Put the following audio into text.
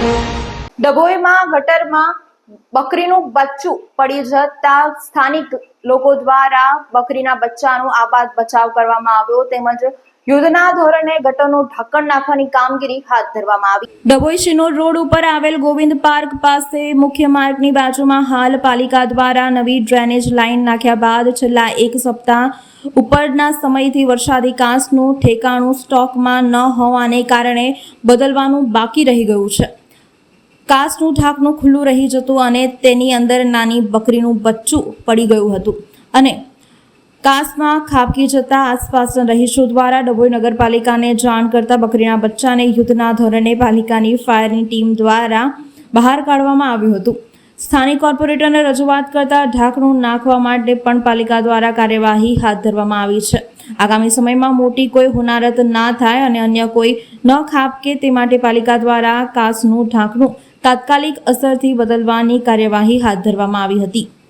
ડભોઈમાં, ગટરમાં બકરીનું બચ્ચું પડી જતા સ્થાનિક લોકો દ્વારા બકરીના બચ્ચાનો આબાદ બચાવ કરવામાં આવ્યો. તેમજ યુદ્ધના ધોરણે ગટરનું ઢાંકણ નાખવાની કામગીરી હાથ ધરવામાં આવી. ડભોઈ શિનોર રોડ ઉપર આવેલ ગોવિંદ પાર્ક પાસે મુખ્ય માર્ગની બાજુમાં હાલ પાલિકા દ્વારા નવી ડ્રેનેજ લાઇન નાખ્યા બાદ છેલ્લા એક સપ્તાહ ઉપરના સમયથી વરસાદી કાંસનું ઠેકાણું સ્ટોકમાં ન હોવાને કારણે બદલવાનું બાકી રહી ગયું છે. કાચનું ઢાંકણું ખુલ્લું રહી જતું અને તેની અંદર નાની બકરીનું બચ્ચું પડી ગયું હતું. અને કાસમાં ખાબકી જતા આસપાસના રહીશો દ્વારા ડભોઈ નગરપાલિકાને જાણ કરતા બકરીના બચ્ચાને યુદ્ધના ધોરણે પાલિકાની ફાયરની ટીમ દ્વારા બહાર કાઢવામાં આવ્યું હતું. સ્થાનિક કોર્પોરેટરને રજૂઆત કરતા ઢાંકણું નાખવા માટે પણ પાલિકા દ્વારા કાર્યવાહી હાથ ધરવામાં આવી છે. આગામી સમયમાં મોટી કોઈ હોનારત ના થાય અને અન્ય કોઈ ન ખાપકે તે માટે પાલિકા દ્વારા કાસનું ઢાંકણું તાત્કાલિક અસરથી બદલવાની કાર્યવાહી હાથ ધરવામાં આવી હતી.